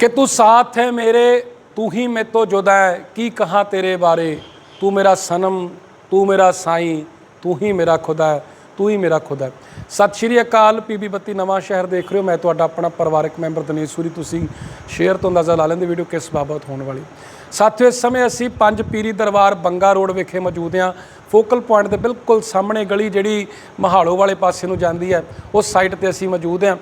कि तू साथ है मेरे तू ही मैं तो जुदा है की कहाँ तेरे बारे तू मेरा सनम तू ਮੇਰਾ ਸਾਈਂ ਤੂੰ ਹੀ ਮੇਰਾ ਖੁਦਾ ਹੈ ਤੂੰ ਹੀ ਮੇਰਾ ਖੁਦਾ ਹੈ ਸਤਿ ਸ਼੍ਰੀ ਅਕਾਲ ਪੀਬੀ ਬੱਤੀ ਨਵਾਂ ਸ਼ਹਿਰ ਦੇਖ ਰਹੇ ਹੋ ਮੈਂ ਤੁਹਾਡਾ ਆਪਣਾ ਪਰਿਵਾਰਕ ਮੈਂਬਰ ਦਿਨੇਸ਼ ਸੂਰੀ ਤੁਸੀਂ ਸ਼ੇਅਰ ਤੋਂ ਅੰਦਾਜ਼ਾ ਲਾ ਲੈਂਦੇ ਵੀਡੀਓ ਕਿਸ ਬਾਬਤ ਹੋਣ ਵਾਲੀ ਸਾਥੀਓ ਇਸ ਸਮੇਂ ਅਸੀਂ ਪੰਜ ਪੀਰੀ ਦਰਬਾਰ ਬੰਗਾ ਰੋਡ ਵਿਖੇ ਮੌਜੂਦ ਹਾਂ ਫੋਕਲ ਪੁਆਇੰਟ ਦੇ ਬਿਲਕੁਲ ਸਾਹਮਣੇ ਗਲੀ ਜਿਹੜੀ ਮਹਾਲੋ ਵਾਲੇ ਪਾਸੇ ਨੂੰ ਜਾਂਦੀ ਹੈ ਉਸ ਸਾਈਡ ਤੇ ਅਸੀਂ ਮੌਜੂਦ ਹਾਂ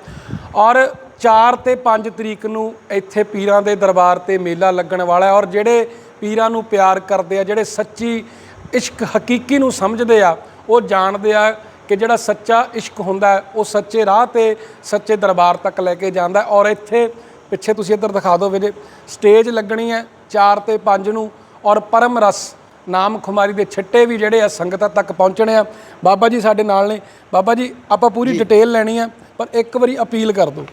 ਔਰ 4 ਤੇ 5 ਤਰੀਕ ਨੂੰ ਇੱਥੇ ਪੀਰਾਂ ਦੇ ਦਰਬਾਰ ਤੇ ਮੇਲਾ ਲੱਗਣ ਵਾਲਾ ਹੈ ਔਰ ਜਿਹੜੇ ਪੀਰਾਂ ਨੂੰ ਪਿਆਰ ਕਰਦੇ ਆ ਜਿਹੜੇ ਸੱਚੀ ਇਸ਼ਕ ਹਕੀਕੀ ਨੂੰ ਸਮਝਦੇ ਆ ਉਹ ਜਾਣਦੇ ਆ ਕਿ ਜਿਹੜਾ ਸੱਚਾ ਇਸ਼ਕ ਹੁੰਦਾ ਉਹ ਸੱਚੇ ਰਾਹ ਤੇ ਸੱਚੇ ਦਰਬਾਰ ਤੱਕ ਲੈ ਕੇ ਜਾਂਦਾ ਔਰ ਇੱਥੇ ਪਿੱਛੇ ਤੁਸੀਂ ਇੱਧਰ ਦਿਖਾ ਦਿਓ ਵੀਰੇ ਸਟੇਜ ਲੱਗਣੀ ਹੈ 4 ਤੇ 5 ਨੂੰ ਔਰ ਪਰਮ ਰਸ ਨਾਮ ਖੁਮਾਰੀ ਦੇ ਛਿੱਟੇ ਵੀ ਜਿਹੜੇ ਆ ਸੰਗਤਾਂ ਤੱਕ ਪਹੁੰਚਣੇ ਆ। ਬਾਬਾ ਜੀ ਸਾਡੇ ਨਾਲ ਨੇ। ਬਾਬਾ ਜੀ ਆਪਾਂ ਪੂਰੀ ਡਿਟੇਲ ਲੈਣੀ ਆ ਪਰ ਇੱਕ ਵਾਰੀ ਅਪੀਲ ਕਰ ਦਿਓ।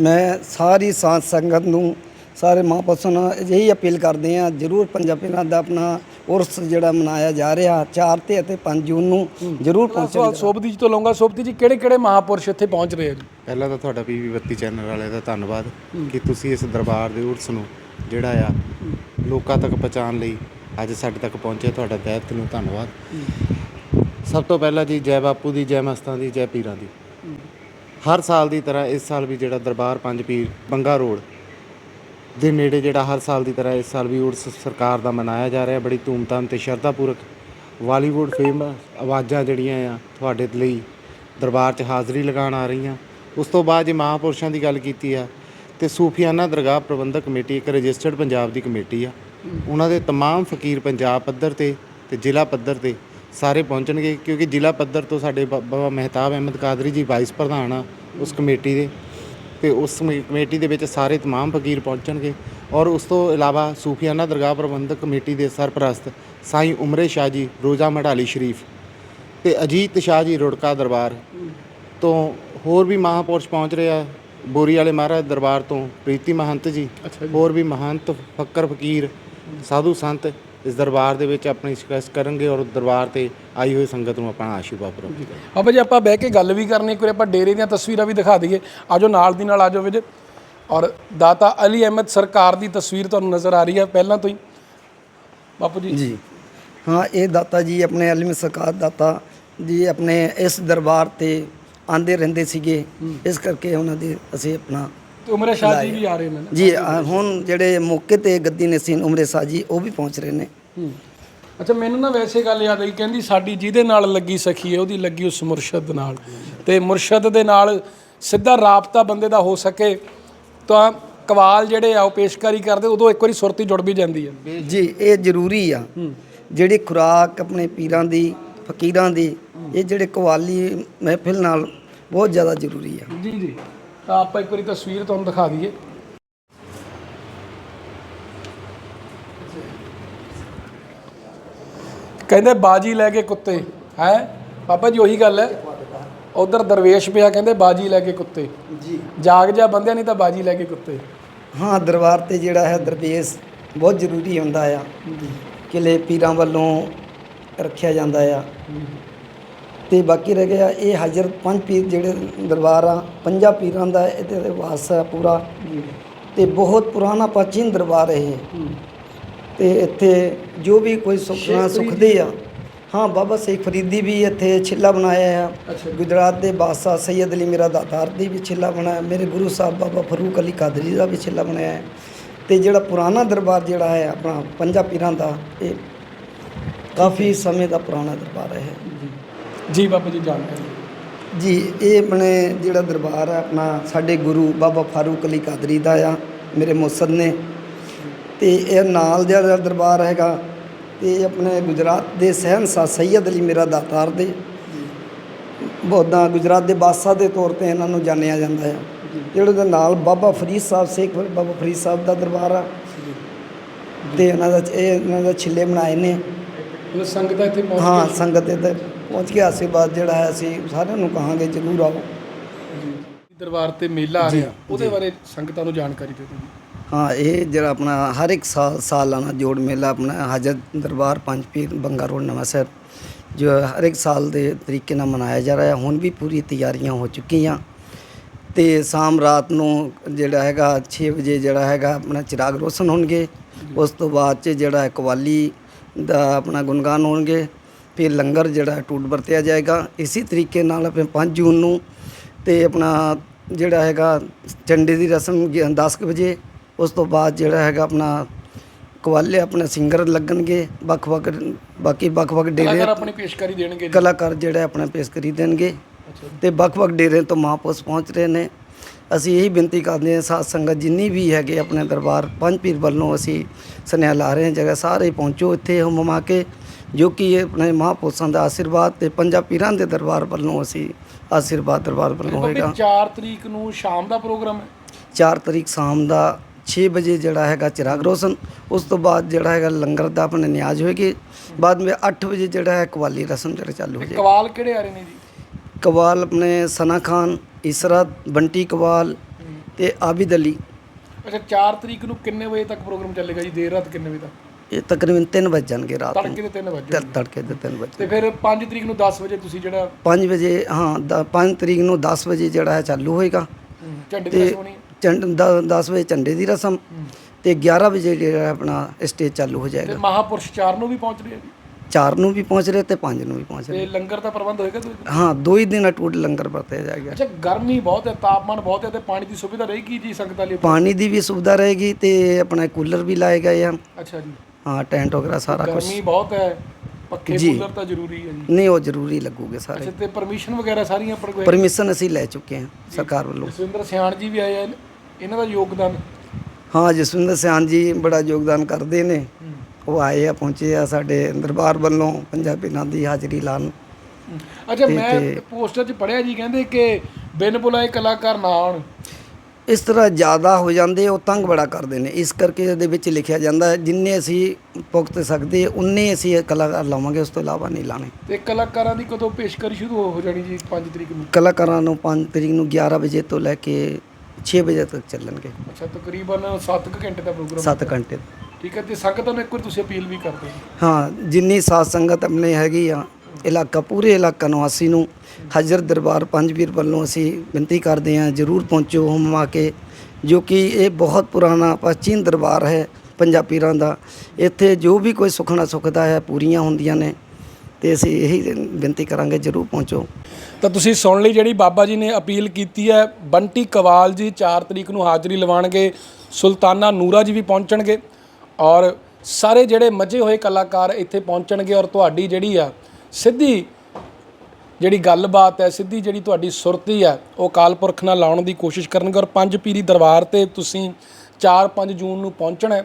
ਮੈਂ ਸਾਰੀ ਸਾਧ ਸੰਗਤ ਨੂੰ ਸਾਰੇ ਮਹਾਂਪੁਰਸ਼ਾਂ ਨੂੰ ਅਜਿਹੀ ਅਪੀਲ ਕਰਦੇ ਹਾਂ ਜਰੂਰ ਪੰਜਾ ਪਿੰਡਾਂ ਦਾ ਆਪਣਾ ਉਰਸ ਜਿਹੜਾ ਮਨਾਇਆ ਜਾ ਰਿਹਾ 4 ਤੇ ਅਤੇ 5 ਜੂਨ ਨੂੰ ਜਰੂਰ ਪਹੁੰਚੋ ਸਵਾਲ ਸੋਭਦੀ ਜੀ ਤੋਂ ਲਵਾਂਗਾ ਸੋਭਦੀ ਜੀ ਕਿਹੜੇ ਕਿਹੜੇ ਮਹਾਪੁਰਸ਼ ਇੱਥੇ ਪਹੁੰਚ ਰਹੇ ਆ ਜੀ? ਪਹਿਲਾਂ ਤਾਂ ਤੁਹਾਡਾ ਪੀਵੀ ਬੱਤੀ ਚੈਨਲ ਵਾਲੇ ਦਾ ਧੰਨਵਾਦ ਕਿ ਤੁਸੀਂ ਇਸ ਦਰਬਾਰ ਦੇ ਉਰਸ ਨੂੰ ਜਿਹੜਾ ਆ ਲੋਕਾਂ ਤੱਕ ਪਹੁੰਚਾਉਣ ਲਈ ਅੱਜ ਸਾਡੇ ਤੱਕ ਪਹੁੰਚੇ। ਤੁਹਾਡਾ ਤਹਿ ਦਿਲੋਂ ਧੰਨਵਾਦ। ਸਭ ਤੋਂ ਪਹਿਲਾਂ ਜੀ ਜੈ ਬਾਪੂ ਦੀ ਜੈ ਮਸਤਾਂ ਦੀ ਜੈ ਪੀਰਾਂ ਦੀ। ਹਰ ਸਾਲ ਦੀ ਤਰ੍ਹਾਂ ਇਸ ਸਾਲ ਵੀ ਜਿਹੜਾ ਦਰਬਾਰ ਪੰਜ ਪੀਰ ਬੰਗਾ ਰੋਡ ਦੇ ਨੇੜੇ ਜਿਹੜਾ ਹਰ ਸਾਲ ਦੀ ਤਰ੍ਹਾਂ ਇਸ ਸਾਲ ਵੀ ਉਰਸ ਸਰਕਾਰ ਦਾ ਮਨਾਇਆ ਜਾ ਰਿਹਾ ਬੜੀ ਧੂਮਧਾਮ ਤੇ ਸ਼ਰਧਾਪੂਰਕ ਬਾਲੀਵੁੱਡ ਫੇਮਸ ਆਵਾਜ਼ਾਂ ਜਿਹੜੀਆਂ ਆ ਤੁਹਾਡੇ ਲਈ ਦਰਬਾਰ 'ਚ ਹਾਜ਼ਰੀ ਲਗਾਉਣ ਆ ਰਹੀਆਂ ਉਸ ਤੋਂ ਬਾਅਦ ਜੇ ਮਹਾਪੁਰਸ਼ਾਂ ਦੀ ਗੱਲ ਕੀਤੀ ਆ ਤੇ ਸੂਫੀਆਨਾ ਦਰਗਾਹ ਪ੍ਰਬੰਧਕ ਕਮੇਟੀ ਇੱਕ ਰਜਿਸਟਰਡ ਪੰਜਾਬ ਦੀ ਕਮੇਟੀ ਆ ਉਹਨਾਂ ਦੇ तमाम ਫਕੀਰ ਪੰਜਾਬ ਪੱਧਰ ਤੇ ਤੇ ਜ਼ਿਲ੍ਹਾ ਪੱਧਰ ਤੇ ਸਾਰੇ ਪਹੁੰਚਣਗੇ ਕਿਉਂਕਿ ਜ਼ਿਲ੍ਹਾ ਪੱਧਰ ਤੋਂ ਸਾਡੇ ਬਾ- ਬਾਬਾ ਮਹਿਤਾਬ ਅਹਿਮਦ ਕਾਦਰੀ ਜੀ ਵਾਈਸ ਪ੍ਰਧਾਨ ਆ ਉਸ ਕਮੇਟੀ ਦੇ ਤੇ ਉਸ ਕਮੇ- ਕਮੇਟੀ ਦੇ ਵਿੱਚ ਸਾਰੇ तमाम ਫਕੀਰ ਪਹੁੰਚਣਗੇ ਔਰ ਉਸ ਤੋਂ ਇਲਾਵਾ ਸੂਫੀਆਨਾ ਦਰਗਾਹ ਪ੍ਰਬੰਧਕ ਕਮੇਟੀ ਦੇ ਸਰਪ੍ਰਸਤ ਸਾਈਂ ਉਮਰੇ ਸ਼ਾਹ ਜੀ ਰੋਜ਼ਾ ਮੜਾਲੀ ਸ਼ਰੀਫ ਤੇ ਅਜੀਤ ਸ਼ਾਹ ਜੀ ਰੁੜਕਾ ਦਰਬਾਰ ਤੋਂ ਹੋਰ ਵੀ ਮਹਾਪੁਰਸ਼ ਪਹੁੰਚ ਰਹੇ ਆ ਬੋਰੀ ਵਾਲੇ ਮਹਾਰਾਜ ਦਰਬਾਰ ਤੋਂ ਪ੍ਰੀਤੀ ਮਹੰਤ ਜੀ ਹੋਰ ਵੀ ਮਹੰਤ ਫੱਕਰ ਫਕੀਰ ਸਾਧੂ ਸੰਤ ਇਸ ਦਰਬਾਰ ਦੇ ਵਿੱਚ ਆਪਣੀ ਸ਼ਿਕਾਇਤ ਕਰਨਗੇ ਔਰ ਦਰਬਾਰ ਤੇ ਆਈ ਹੋਈ ਸੰਗਤ ਨੂੰ ਆਪਣਾ ਆਸ਼ੀਰਵਾਦ ਪ੍ਰਾਪਤ ਕਰਨਗੇ ਬਾਬਾ ਜੀ ਆਪਾਂ ਬਹਿ ਕੇ ਗੱਲ ਵੀ ਕਰਨੀ ਵਾਰੀ ਆਪਾਂ ਡੇਰੇ ਦੀਆਂ ਤਸਵੀਰਾਂ ਵੀ ਦਿਖਾ ਦਈਏ। ਆਜੋ ਨਾਲ ਦੀ ਨਾਲ ਆਜੋ ਵੀਰੇ ਔਰ ਦਾਤਾ ਅਲੀ ਅਹਿਮਦ ਸਰਕਾਰ ਦੀ ਤਸਵੀਰ ਤੁਹਾਨੂੰ ਨਜ਼ਰ ਆ ਰਹੀ ਹੈ ਪਹਿਲਾਂ ਤੋਂ ਹੀ। ਬਾਪੂ ਜੀ। ਜੀ। ਹਾਂ ਇਹ ਦਾਤਾ ਜੀ ਆਪਣੇ ਅਲਮ ਸਰਕਾਰ ਦਾਤਾ ਜੀ ਆਪਣੇ ਇਸ ਦਰਬਾਰ ਤੇ ਆਂਦੇ ਰਹਿੰਦੇ ਸੀਗੇ। ਇਸ ਕਰਕੇ ਉਹਨਾਂ ਦੇ ਅਸੀਂ ਆਪਣਾ ਤੇ ਉਮਰੇ ਸ਼ਾਹ ਜੀ ਵੀ ਆ ਰਹੇ ਨੇ ਨਾ। ਜੀ ਅ, ਹੁਣ ਜਿਹੜੇ ਮੌਕੇ ਤੇ ਗੱਦੀ ਨਸੀਨ ਉਮਰੇ ਸਾਹ ਜੀ ਉਹ ਵੀ ਪਹੁੰਚ ਰਹੇ ਨੇ। ਹੂੰ। ਅੱਛਾ ਮੈਨੂੰ ਨਾ ਵੈਸੇ ਗੱਲ ਯਾਦ ਆਈ ਕਹਿੰਦੀ ਸਾਡੀ ਜਿਹਦੇ ਨਾਲ ਲੱਗੀ ਸਖੀ ਹੈ ਉਹਦੀ ਲੱਗੀ ਉਸ ਮੁਰਸ਼ਦ ਨਾਲ। ਤੇ ਮੁਰਸ਼ਦ ਦੇ ਨਾਲ ਸਿੱਧਾ ਰਾਬਤਾ ਬੰਦੇ ਦਾ ਹੋ ਸਕੇ ਤਾਂ ਕਵਾਲ ਜਿਹੜੇ ਆ ਉਹ ਪੇਸ਼ਕਾਰੀ ਕਰਦੇ ਉਦੋਂ ਇੱਕ ਵਾਰੀ ਸੁਰਤੀ ਜੁੜ ਵੀ ਜਾਂਦੀ ਹੈ। ਜੀ ਇਹ ਜ਼ਰੂਰੀ ਆ। ਜਿਹੜੀ ਖੁਰਾਕ ਆਪਣੇ ਪੀਰਾਂ ਦੀ ਫਕੀਰਾਂ ਦੀ ਇਹ ਜਿਹੜੇ ਕਵਾਲੀ ਮਹਿਫਿਲ ਨਾਲ ਬਹੁਤ ਜ਼ਿਆਦਾ ਜ਼ਰੂਰੀ ਆ। ਜੀ ਜੀ। ਤਾਂ ਆਪਾਂ ਇੱਕ ਵਾਰੀ ਤਸਵੀਰ ਤੁਹਾਨੂੰ ਦਿਖਾ ਦਈਏ। ਕਹਿੰਦੇ ਬਾਜੀ ਲੈ ਕੇ ਕੁੱਤੇ। ਹੈ? ਪਾਪਾ ਜੀ ਉਹੀ ਗੱਲ ਹੈ। ਉਧਰ ਦਰਵੇਸ਼ ਪਿਆ ਕਹਿੰਦੇ ਬਾਜੀ ਲੈ ਕੇ ਕੁੱਤੇ। ਜੀ। ਜਾਗ ਜਾ ਬੰਦਿਆਂ ਨਹੀਂ ਤਾਂ ਬਾਜੀ ਲੈ ਕੇ ਕੁੱਤੇ। ਹਾਂ ਦਰਬਾਰ ਤੇ ਜਿਹੜਾ ਹੈ ਦਰਵੇਸ਼ ਬਹੁਤ ਜ਼ਰੂਰੀ ਹੁੰਦਾ ਆ। ਕਿਲੇ ਪੀਰਾਂ ਵੱਲੋਂ ਰੱਖਿਆ ਜਾਂਦਾ ਆ। ਤੇ ਬਾਕੀ ਰਹਿ ਗਿਆ ਇਹ ਹਾਜ਼ਰ ਪੰਜ ਪੀਰ ਜਿਹੜੇ ਦਰਬਾਰ ਆ ਪੰਜਾਂ ਪੀਰਾਂ ਦਾ ਇਹਦੇ ਤੇ ਵਾਸ ਪੂਰਾ। ਤੇ ਬਹੁਤ ਪੁਰਾਣਾ ਪ੍ਰਾਚੀਨ ਦਰਬਾਰ ਹੈ। ਇਹ ਤੇ ਇੱਥੇ ਜੋ ਵੀ ਕੋਈ ਸੁਖਨਾ ਸੁਖਦੇ ਆ। ਹਾਂ ਬਾਬਾ ਸੇਖ ਫਰੀਦੀ ਵੀ ਇੱਥੇ ਛਿੱਲਾ ਬਣਾਇਆ ਆ। ਅੱਛਾ। ਗੁਜਰਾਤ ਦੇ ਬਾਦਸ਼ਾਹ ਸੈਯਦ ਅਲੀ ਮੇਰਾ ਦਾਤਾਰ ਦੀ ਵੀ ਛਿੱਲਾ ਬਣਾਇਆ। ਮੇਰੇ ਗੁਰੂ ਸਾਹਿਬ ਬਾਬਾ ਫਰੂਕ ਅਲੀ ਕਾਦਰੀ ਦਾ ਵੀ ਛਿੱਲਾ ਬਣਾਇਆ ਹੈ। ਤੇ ਜਿਹੜਾ ਪੁਰਾਣਾ ਦਰਬਾਰ ਜਿਹੜਾ ਹੈ ਆਪਣਾ ਪੰਜਾਂ ਪੀਰਾਂ ਦਾ ਇਹ ਕਾਫੀ ਸਮੇਂ ਦਾ ਪੁਰਾਣਾ ਦਰਬਾਰ ਹੈ। ਜੀ ਬਾਬਾ ਜੀ ਜਾਣਕਾਰੀ। ਜੀ ਇਹ ਆਪਣੇ ਜਿਹੜਾ ਦਰਬਾਰ ਹੈ ਆਪਣਾ ਸਾਡੇ ਗੁਰੂ ਬਾਬਾ ਫਾਰੂਕ ਅਲੀ ਕਾਦਰੀ ਦਾ ਆ ਮੇਰੇ ਮੁਰਸ਼ਦ ਨੇ। ਤੇ ਇਹ ਨਾਲ ਜਿਹੜਾ ਦਰਬਾਰ ਹੈਗਾ ਤੇ ਆਪਣੇ ਗੁਜਰਾਤ ਦੇ ਸਹਿਨਸ਼ਾਹ ਸੈਯਦ ਅਲੀ ਮੇਰਾ ਦਾਤਾਰ ਦੇ। ਬਹੁਤਾ ਗੁਜਰਾਤ ਦੇ ਬਾਦਸ਼ਾਹ ਦੇ ਤੌਰ ਤੇ ਇਹਨਾਂ ਨੂੰ ਜਾਣਿਆ ਜਾਂਦਾ ਹੈ ਜਿਹੜੇ ਦੇ ਨਾਲ ਬਾਬਾ ਫਰੀਦ ਸਾਹਿਬ ਸੇਖ ਬਾਬਾ ਫਰੀਦ ਸਾਹਿਬ ਦਾ ਦਰਬਾਰ ਆ। ਤੇ ਇਹਨਾਂ ਦਾ ਇਹ ਇਹਨਾਂ ਦਾ ਛਿੱਲੇ ਬਣਾਏ ਨੇ। ਉਹ ਸੰਗਤਾਂ ਇੱਥੇ ਹਾਂ ਸੰਗਤ ਤੇ ਪਹੁੰਚ ਕੇ ਆਸ਼ੀਰਵਾਦ ਜਿਹੜਾ ਹੈ ਅਸੀਂ ਸਾਰਿਆਂ ਨੂੰ ਕਹਾਂਗੇ ਜ਼ਰੂਰ ਆਓ। ਦਰਬਾਰ ਤੇ ਮੇਲਾ ਆ ਰਿਹਾ ਉਹਦੇ ਬਾਰੇ ਸੰਗਤਾਂ ਨੂੰ ਜਾਣਕਾਰੀ ਦੇ ਦਿਓ ਹਾਂ ਇਹ ਜਿਹੜਾ ਆਪਣਾ ਹਰ ਇੱਕ ਸਾਲ ਸਾਲਾਨਾ ਜੋੜ ਮੇਲਾ ਆਪਣਾ ਹਾਜ਼ਰ ਦਰਬਾਰ ਪੰਜ ਪੀਰ ਬੰਗਾ ਰੋਡ ਨਵਾਂ ਸ਼ਹਿਰ ਜੋ ਹਰ ਇੱਕ ਸਾਲ ਦੇ ਤਰੀਕੇ ਨਾਲ ਮਨਾਇਆ ਜਾ ਰਿਹਾ ਹੈ। ਹੁਣ ਵੀ ਪੂਰੀ ਤਿਆਰੀਆਂ ਹੋ ਚੁੱਕੀਆਂ। ਤੇ ਸ਼ਾਮ ਰਾਤ ਨੂੰ ਜਿਹੜਾ ਹੈਗਾ 6 ਵਜੇ ਜਿਹੜਾ ਹੈਗਾ ਆਪਣਾ ਚਿਰਾਗ ਰੋਸ਼ਨ ਹੋਣਗੇ। ਉਸ ਤੋਂ ਬਾਅਦ ਚ ਜਿਹੜਾ ਕਵਾਲੀ ਦਾ ਆਪਣਾ ਗੁਣਗਾਨ ਹੋਣਗੇ। ਫਿਰ ਲੰਗਰ ਜਿਹੜਾ ਟੂਟ ਵਰਤਿਆ ਜਾਏਗਾ। ਇਸੇ ਤਰੀਕੇ ਨਾਲ ਆਪਣੇ 5 ਜੂਨ ਨੂੰ ਤੇ ਆਪਣਾ ਜਿਹੜਾ ਹੈਗਾ ਝੰਡੇ ਦੀ ਰਸਮ 10 ਕੁ ਵਜੇ ਉਸ ਤੋਂ ਬਾਅਦ ਜਿਹੜਾ ਹੈਗਾ ਆਪਣਾ ਕਵਾਲੇ ਆਪਣੇ ਸਿੰਗਰ ਲੱਗਣਗੇ ਵੱਖ ਵੱਖ ਬਾਕੀ ਵੱਖ ਵੱਖ ਡੇਰੇ ਕਲਾਕਾਰ ਆਪਣੀ ਪੇਸ਼ਕਾਰੀ ਦੇਣਗੇ ਕਲਾਕਾਰ ਜਿਹੜੇ ਆਪਣਾ ਪੇਸ਼ ਕਰੀ ਦੇਣਗੇ। ਤੇ ਵੱਖ-ਵੱਖ ਡੇਰੇ ਤੋਂ ਮਹਾਂਪੁਰਸ਼ ਪਹੁੰਚ ਰਹੇ ਨੇ। ਅਸੀਂ ਇਹੀ ਬੇਨਤੀ ਕਰਦੇ ਹਾਂ ਸਾਧ ਸੰਗਤ ਜਿੰਨੀ ਵੀ ਹੈਗੇ ਆਪਣੇ ਦਰਬਾਰ ਪੰਜ ਪੀਰ ਵੱਲੋਂ ਅਸੀਂ ਸੁਨੇਹਾ ਲਾ ਰਹੇ ਹਾਂ ਜਗ੍ਹਾ ਸਾਰੇ ਪਹੁੰਚੋ ਇੱਥੇ ਹਮਮਾ ਕੇ। ਜੋ ਕਿ ਇਹ ਆਪਣੇ ਮਹਾਂਪੁਰਸ਼ਾਂ ਦਾ ਆਸ਼ੀਰਵਾਦ ਤੇ ਪੰਜਾਂ ਪੀਰਾਂ ਦੇ ਦਰਬਾਰ ਵੱਲੋਂ ਅਸੀਂ ਆਸ਼ੀਰਵਾਦ ਦਰਬਾਰ ਵੱਲੋਂ ਹੋਏਗਾ। 4 ਤਰੀਕ ਨੂੰ ਸ਼ਾਮ ਦਾ ਪ੍ਰੋਗਰਾਮ ਹੈ। 4 ਤਰੀਕ ਸ਼ਾਮ ਦਾ 6 ਵਜੇ ਜਿਹੜਾ ਹੈਗਾ ਚਿਰਾਗ ਰੋਸ਼ਨ ਉਸ ਤੋਂ ਬਾਅਦ ਜਿਹੜਾ ਹੈਗਾ ਲੰਗਰ ਦਾ ਆਪਣੇ ਨਿਆਜ਼ ਹੋਏਗੀ। ਬਾਅਦ ਵਿੱਚ 8 ਵਜੇ ਜਿਹੜਾ ਹੈ ਕਵਾਲੀ ਰਸਮ ਜਿਹੜਾ ਚਾਲੂ ਹੋ ਜਾਏਗੀ ਕਵਾਲ ਕਿਹੜੇ ਆ ਰਹੇ ਨੇ ਜੀ? ਕਵਾਲ ਆਪਣੇ ਸਨਾ ਖਾਨ ਇਸਰਤ ਬੰਟੀ ਕਵਾਲ ਤੇ ਆਬਿਦ ਅਲੀ। ਅੱਛਾ 4 ਤਰੀਕ ਨੂੰ ਕਿੰਨੇ ਵਜੇ ਤੱਕ ਪ੍ਰੋਗਰਾਮ ਚੱਲੇਗਾ ਜੀ? ਦੇਰ ਰਾਤ ਕਿੰਨੇ ਵਜੇ ਤੱਕ? ਇਹ ਤਕਰੀਬਨ 3 ਵਜੇ ਜਾਣਗੇ ਰਾਤ ਨੂੰ। ਤੜਕੇ ਦੇ 3 ਵਜੇ ਤੜ- ਤੜਕੇ ਦੇ 3 ਵਜੇ ਤੇ ਫਿਰ 5 ਤਰੀਕ ਨੂੰ 10 ਵਜੇ ਤੁਸੀਂ ਜਿਹੜਾ 5 ਵਜੇ ਹਾਂ 5 ਤਰੀਕ ਨੂੰ 10 ਵਜੇ ਜਿਹੜਾ ਹੈ ਚਾਲੂ ਹੋਏਗਾ। ਝੰਡੇ ਦੀ ਰਸਮ ਹੋਣੀ ਹੈ। ਚੰਡ 10 ਵਜੇ ਝੰਡੇ ਦੀ ਰਸਮ ਤੇ 11 ਵਜੇ ਜਿਹੜਾ ਹੈ ਆਪਣਾ ਸਟੇਜ ਚਾਲੂ ਹੋ ਤੇ ਜਾਏਗਾ ਮਹਾਪੁਰਸ਼ 4 ਨੂੰ ਵੀ ਪਹੁੰਚ ਰਹੇ ਆ ਜੀ? 4 ਨੂੰ ਵੀ ਪਹੁੰਚ ਰਹੇ ਤੇ 5 ਨੂੰ ਵੀ ਪਹੁੰਚ ਰਹੇ। ਤੇ ਲੰਗਰ ਦਾ ਪ੍ਰਬੰਧ ਹੋਏਗਾ ਦਿਨ ਹਾਂ ਦੋ ਹੀ ਦਿਨ ਅਟੂਟ ਲੰਗਰ ਵਰਤਿਆ ਜਾਏਗਾ। ਅੱਛਾ ਗਰਮੀ ਬਹੁਤ ਹੈ ਤਾਪਮਾਨ ਬਹੁਤ ਹੈ ਤੇ ਪਾਣੀ ਦੀ ਸੁਵਿਧਾ ਰਹੇਗੀ ਜੀ ਸੰਗਤਾਂ ਲਈ ਪਾਣੀ ਦੀ ਵੀ ਸੁਵਿਧਾ ਰਹੇਗੀ ਤੇ ਆਪਣਾ ਕੂਲਰ ਵੀ ਲਾਏ ਗਏ ਆ। ਅੱਛਾ ਜੀ। ਹਾਂ ਟੈਂਟ ਵਗੈਰਾ ਸਾਰਾ ਕੁਝ ਗਰਮੀ ਬਹੁਤ ਹੈ। ਪੱਖੇ ਜੀ। ਕੂਲਰ ਤਾਂ ਜ਼ਰੂਰੀ ਹੈ ਜੀ। ਨਹੀਂ ਉਹ ਜ਼ਰੂਰੀ ਲੱਗੂਗੇ ਸਾਰੇ। ਅੱਛਾ ਤੇ ਪਰਮਿਸ਼ਨ ਵਗੈਰਾ ਸਾਰੀਆਂ ਪਰ ਕੋਈ ਪਰਮਿਸ਼ਨ ਅਸੀਂ ਲੈ ਚੁੱਕੇ ਹਾਂ ਸਰਕਾਰ ਵੱਲੋਂ। ਜਸਵਿੰਦਰ ਸਿਆਣ ਜੀ ਵੀ ਆਏ ਆ ਇਹਨਾਂ ਦਾ ਯੋਗਦਾਨ। ਹਾਂ ਜਸਵਿੰਦਰ ਸਿਆਨ ਜੀ ਬੜਾ ਯੋਗਦਾਨ ਕਰਦੇ ਨੇ। ਉਹ ਆਏ ਆ ਪਹੁੰਚੇ ਆ ਸਾਡੇ ਦਰਬਾਰ ਵੱਲੋਂ ਪੰਜਾਬੀ ਨਾਂ ਦੀ ਹਾਜ਼ਰੀ ਲਾਉਣ। ਅੱਛਾ ਮੈਂ ਪੋਸਟਰ 'ਚ ਪੜਿਆ ਜੀ ਕਹਿੰਦੇ ਕਿ ਬਿਨ ਬੁਲਾਏ ਕਲਾਕਾਰ ਨਾ ਆਉਣ। ਇਸ ਤਰ੍ਹਾਂ ਜ਼ਿਆਦਾ ਹੋ ਜਾਂਦੇ ਉਹ ਤੰਗ ਬੜਾ ਕਰਦੇ ਨੇ। ਇਸ ਕਰਕੇ ਇਹਦੇ ਵਿੱਚ ਲਿਖਿਆ ਜਾਂਦਾ ਹੈ ਜਿੰਨੇ ਅਸੀਂ ਭੁਗਤ ਸਕਦੇ ਉਨੇ ਅਸੀਂ ਇਹ ਕਲਾਕਾਰ ਲਾਵਾਂਗੇ ਉਸ ਤੋਂ ਇਲਾਵਾ ਨਹੀਂ ਲਾਣੇ। ਤੇ ਕਲਾਕਾਰਾਂ ਦੀ ਕਦੋਂ ਪੇਸ਼ਕਾਰੀ ਸ਼ੁਰੂ ਹੋ- ਹੋ ਜਾਣੀ ਜੀ 5 ਤਰੀਕ ਨੂੰ? ਕਲਾਕਾਰਾਂ ਨੂੰ 5 ਤਰੀਕ ਨੂੰ 11 ਵਜੇ ਤੋਂ ਲੈ ਕੇ 6 ਵਜੇ ਤੱਕ ਚੱਲਣਗੇ। ਅੱਛਾ ਤਕਰੀਬਨ 7 ਘੰਟੇ ਦਾ ਪ੍ਰੋਗਰਾਮ 7 ਘੰਟੇ ਠੀਕ ਹੈ ਤੇ ਸੰਗਤਾਂ ਨੂੰ ਇੱਕ ਵਾਰ ਤੁਸੀਂ ਅਪੀਲ ਵੀ ਕਰਦੇ ਹੋ? ਹਾਂ ਜਿੰਨੀ ਸਾਧ ਸੰਗਤ ਆਪਣੇ ਹੈਗੀ ਆ ਇਲਾਕਾ, ਪੂਰੇ ਇਲਾਕਾ ਨਿਵਾਸੀ ਨੂੰ ਹਾਜ਼ਰ ਦਰਬਾਰ ਪੰਜ ਵੀਰ ਵੱਲੋਂ ਅਸੀਂ ਬੇਨਤੀ ਕਰਦੇ ਹਾਂ, ਜਰੂਰ ਪਹੁੰਚੋ ਹਮ ਕੇ, ਜੋ ਕਿ ਇਹ ਬਹੁਤ ਪੁਰਾਣਾ ਪ੍ਰਾਚੀਨ ਦਰਬਾਰ ਹੈ ਪੰਜਾਬ ਪੀਰਾਂ ਦਾ। ਇੱਥੇ ਜੋ ਵੀ ਕੋਈ ਸੁਖਣਾ ਸੁਖਦਾ ਹੈ, ਪੂਰੀਆਂ ਹੁੰਦੀਆਂ ਨੇ, ਤੇ ਅਸੀਂ ਇਹੀ ਬੇਨਤੀ ਕਰਾਂਗੇ, ਜਰੂਰ ਪਹੁੰਚੋ। ਤਾਂ ਤੁਸੀਂ ਸੁਣ ਲਈ ਜਿਹੜੀ ਬਾਬਾ ਜੀ ਨੇ ਅਪੀਲ ਕੀਤੀ ਹੈ, ਬੰਟੀ ਕਵਾਲ ਜੀ 4 ਤਰੀਕ ਨੂੰ ਹਾਜ਼ਰੀ ਲਵਾਣਗੇ, ਸੁਲਤਾਨਾ ਨੂਰਾ ਜੀ ਵੀ ਪਹੁੰਚਣਗੇ ਔਰ ਸਾਰੇ ਜਿਹੜੇ ਮੱਝੇ ਹੋਏ ਕਲਾਕਾਰ ਇੱਥੇ ਪਹੁੰਚਣਗੇ ਔਰ ਤੁਹਾਡੀ ਜਿਹੜੀ ਆ ਸਿੱਧੀ ਜਿਹੜੀ ਗੱਲਬਾਤ ਹੈ, ਸਿੱਧੀ ਜਿਹੜੀ ਤੁਹਾਡੀ ਸੁਰਤੀ ਹੈ, ਉਹ ਅਕਾਲ ਪੁਰਖ ਨਾਲ ਲਾਉਣ ਦੀ ਕੋਸ਼ਿਸ਼ ਕਰਨਗੇ ਔਰ ਪੰਜ ਪੀਰੀ ਦਰਬਾਰ ਤੇ ਤੁਸੀਂ 4-5 ਜੂਨ ਨੂੰ ਪਹੁੰਚਣਾ ਹੈ,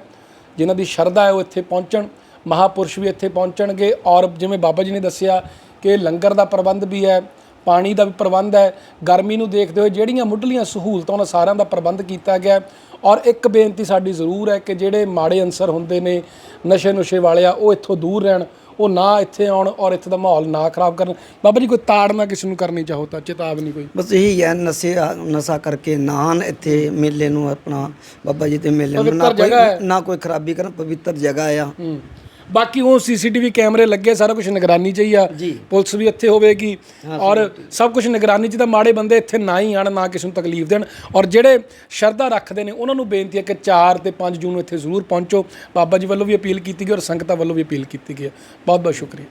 ਜਿਨ੍ਹਾਂ ਦੀ ਸ਼ਰਧਾ ਹੈ ਉਹ ਇੱਥੇ ਪਹੁੰਚਣ, ਮਹਾਪੁਰਸ਼ ਵੀ ਇੱਥੇ ਪਹੁੰਚਣਗੇ ਔਰ ਜਿਵੇਂ ਬਾਬਾ ਜੀ ਨੇ ਦੱਸਿਆ ਕਿ ਲੰਗਰ ਦਾ ਪ੍ਰਬੰਧ ਵੀ ਹੈ, ਪਾਣੀ ਦਾ ਵੀ ਪ੍ਰਬੰਧ ਹੈ, ਗਰਮੀ ਨੂੰ ਦੇਖਦੇ ਹੋਏ ਜਿਹੜੀਆਂ ਮੁੱਢਲੀਆਂ ਸਹੂਲਤਾਂ, ਉਹਨਾਂ ਸਾਰਿਆਂ ਦਾ ਪ੍ਰਬੰਧ ਕੀਤਾ ਗਿਆ ਔਰ ਇੱਕ ਬੇਨਤੀ ਸਾਡੀ ਜ਼ਰੂਰ ਹੈ ਕਿ ਜਿਹੜੇ ਮਾੜੇ ਅਨਸਰ ਹੁੰਦੇ ਨੇ ਨਸ਼ੇ ਨੁਸ਼ੇ ਵਾਲੇ ਆ, ਉਹ ਇੱਥੋਂ ਦੂਰ ਰਹਿਣ ਉਹ ਨਾ ਇੱਥੇ ਆਉਣ ਔਰ ਇੱਥੇ ਦਾ ਮਾਹੌਲ ਨਾ ਖਰਾਬ ਕਰਨ। ਬਾਬਾ ਜੀ ਕੋਈ ਤਾੜ ਨਾ ਕਿਸੇ ਨੂੰ ਕਰਨੀ ਚਾਹੋ ਤਾਂ ਚੇਤਾਵਨੀ ਕੋਈ? ਬਸ ਇਹੀ ਹੈ ਨਸ਼ੇ ਨਸ਼ਾ ਕਰਕੇ ਨਾਨ ਇੱਥੇ ਮੇਲੇ ਨੂੰ ਆਪਣਾ ਬਾਬਾ ਜੀ ਦੇ ਮੇਲੇ ਨੂੰ ਨਾ। ਕੋਈ ਨਾ ਕੋਈ ਖਰਾਬੀ ਕਰਨ ਪਵਿੱਤਰ ਜਗ੍ਹਾ ਆ। ਹੂੰ। ਬਾਕੀ ਉਹ ਸੀਸੀਟੀਵੀ ਕੈਮਰੇ ਲੱਗੇ ਸਾਰਾ ਕੁਝ ਨਿਗਰਾਨੀ ਚ ਹੀ ਆ। ਜੀ। ਪੁਲਿਸ ਵੀ ਇੱਥੇ ਹੋਵੇਗੀ ਔਰ ਸਭ ਕੁਝ ਨਿਗਰਾਨੀ ਚ ਤਾਂ ਮਾੜੇ ਬੰਦੇ ਇੱਥੇ ਨਾ ਹੀ ਆਣ ਨਾ ਕਿਸੇ ਨੂੰ ਤਕਲੀਫ ਦੇਣ। ਔਰ ਜਿਹੜੇ ਸ਼ਰਧਾ ਰੱਖਦੇ ਨੇ ਉਹਨਾਂ ਨੂੰ ਬੇਨਤੀ ਹੈ ਕਿ 4 ਤੇ 5 ਜੂਨ ਨੂੰ ਇੱਥੇ ਜ਼ਰੂਰ ਪਹੁੰਚੋ। ਬਾਬਾ ਜੀ ਵੱਲੋਂ ਵੀ ਅਪੀਲ ਕੀਤੀ ਗਈ ਔਰ ਸੰਗਤਾਂ ਵੱਲੋਂ ਵੀ ਅਪੀਲ ਕੀਤੀ ਗਈ ਹੈ। ਬਹੁਤ ਬਹੁਤ ਸ਼ੁਕਰੀਆ।